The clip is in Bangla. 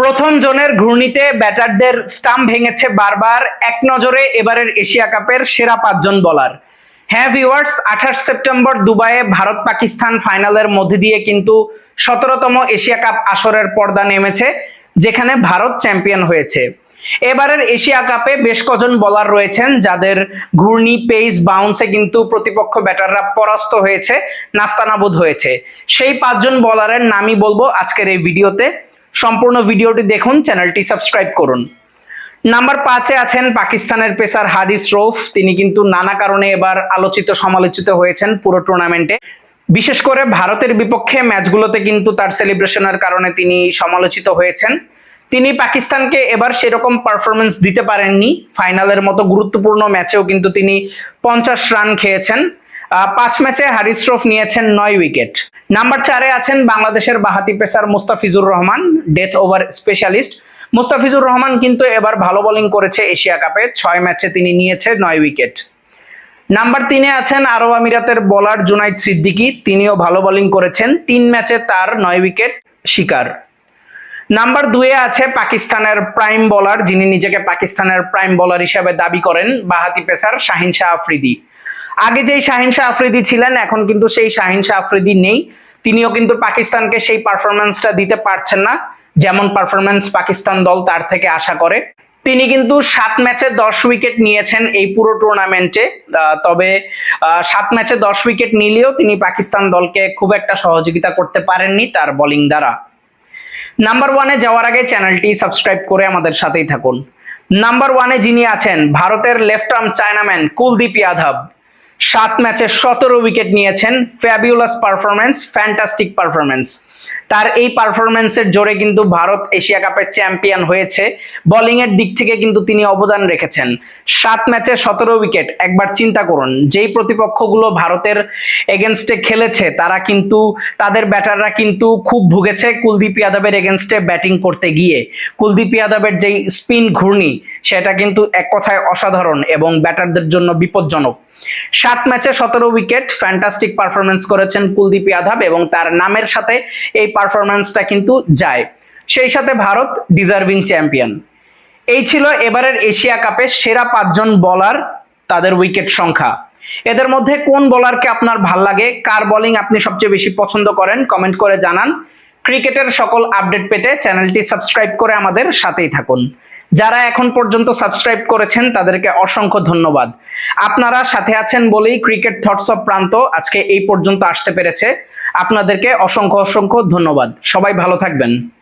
প্রথম জোনের ঘূর্ণিতে ব্যাটারদের স্টাম্প ভেঙেছে বারবার এক নজরে এবারের এশিয়া কাপের সেরা পাঁচজন বলার। হ্যাঁ ভিউয়ার্স, আঠাশ সেপ্টেম্বর দুবাইয়ে ভারত পাকিস্তান ফাইনালের মধ্যে দিয়ে কিন্তু সতেরোতম এশিয়া কাপ আসরের পর্দা নেমেছে, যেখানে ভারত চ্যাম্পিয়ন হয়েছে। এবারের এশিয়া কাপে বেশ কজন বলার রয়েছেন, যাদের ঘূর্ণি পেস বাউন্সে কিন্তু প্রতিপক্ষ ব্যাটাররা পরাস্ত হয়েছে, নাস্তানাবুদ হয়েছে। সেই পাঁচজন বলারের নামই বলব আজকের এই ভিডিওতে। সম্পূর্ণ ভিডিওটি দেখুন, চ্যানেলটি সাবস্ক্রাইব করুন। নাম্বার পাঁচে আছেন পাকিস্তানের পেসার হারিস রৌফ। তিনি কিন্তু নানা কারণে এবার আলোচিত, সমালোচিত হয়েছেন পুরো টুর্নামেন্টে বিশেষ করে ভারতের বিপক্ষে ম্যাচগুলোতে কিন্তু তার সেলিব্রেশনের কারণে তিনি সমালোচিত হয়েছেন। তিনি পাকিস্তানকে এবার সেরকম পারফরমেন্স দিতে পারেননি। ফাইনালের মতো গুরুত্বপূর্ণ ম্যাচেও কিন্তু তিনি পঞ্চাশ রান খেয়েছেন। পাঁচ ম্যাচে হারিস রৌফ নিয়েছেন নয় উইকেট। নাম্বার চারে আছেন বাংলাদেশের বাহাতি pacer Mustafizur Rahman, death over specialist. Mustafizur Rahman কিন্তু এবার ভালো বোলিং করেছে এশিয়া কাপে, ছয় ম্যাচে তিনি নিয়েছে নয় উইকেট। নাম্বার তিনে আছেন আরব আমিরাতের বোলার জুনাইদ সিদ্দিকী, তিনিও ভালো বোলিং করেছেন, তিন ম্যাচে তার নয় উইকেট শিকার। নাম্বার দুয়ে আছে পাকিস্তানের প্রাইম বোলার, যিনি নিজেকে পাকিস্তানের প্রাইম বোলার হিসেবে দাবি করেন, বাহাতি পেসার শাহিন শাহ আফ্রিদি। আগে যেই শাহিন শাহ আফ্রিদি ছিলেন, এখন কিন্তু সেই শাহিন শাহ আফ্রিদি নেই। তিনিও কিন্তু পাকিস্তানকে সেই পারফরমেন্সটা দিতে পারছেন না, যেমন পারফরমেন্স পাকিস্তান দল তার থেকে আশা করে। তিনি কিন্তু সাত ম্যাচে দশ উইকেট নিয়েছেন এই পুরো টুর্নামেন্টে তবে সাত ম্যাচে দশ উইকেট নিলেও তিনি পাকিস্তান দলকে খুব একটা সহযোগিতা করতে পারেননি তার বোলিং দ্বারা। নাম্বার ওয়ানে যাওয়ার আগে চ্যানেলটি সাবস্ক্রাইব করে আমাদের সাথেই থাকুন। নাম্বার ওয়ানে যিনি আছেন, ভারতের left arm chinaman Kuldeep Yadav. সাত ম্যাচে সতেরো উইকেট নিয়েছেন। ফ্যাবিউলাস পারফরমেন্স ফ্যান্টাস্টিক পারফরমেন্স তার এই পারফরমেন্সের জোরে কিন্তু ভারত এশিয়া কাপের চ্যাম্পিয়ন হয়েছে। বোলিং এর দিক থেকে কিন্তু তিনি অবদান রেখেছেন। সাত ম্যাচে সতেরো উইকেট, একবার চিন্তা করুন। যেই প্রতিপক্ষগুলো ভারতের এগেনস্টে খেলেছে, তারা কিন্তু, তাদের ব্যাটাররা কিন্তু খুব ভুগেছে কুলদীপ যাদবের এগেনস্টে ব্যাটিং করতে গিয়ে। কুলদীপ যাদবের যেই স্পিন ঘূর্ণি সেটা কিন্তু এক কথায় অসাধারণ এবং ব্যাটারদের জন্য বিপজ্জনক। সাত ম্যাচে সতেরো উইকেট ফ্যান্টাস্টিক পারফরমেন্স করেছেন কুলদীপ যাদব এবং তার নামের সাথে এই পারফরমেন্সটা কিন্তু যায়। সেই সাথে ভারত ডিজার্ভিং চ্যাম্পিয়ন এই ছিল এবারের এশিয়া কাপের সেরা পাঁচজন বলার তাদের উইকেট সংখ্যা। এদের মধ্যে কোন বোলারকে আপনার ভালো লাগে, কার বোলিং আপনি সবচেয়ে বেশি পছন্দ করেন কমেন্ট করে জানান। ক্রিকেটের সকল আপডেট পেতে চ্যানেলটি সাবস্ক্রাইব করে আমাদের সাথেই থাকুন। যারা এখন পর্যন্ত সাবস্ক্রাইব করেছেন, তাদেরকে অসংখ্য ধন্যবাদ। আপনারা সাথে আছেন বলেই ক্রিকেট থটস অফ প্রান্ত আজকে এই পর্যন্ত আসতে পেরেছে। আপনাদেরকে অসংখ্য অসংখ্য ধন্যবাদ। সবাই ভালো থাকবেন।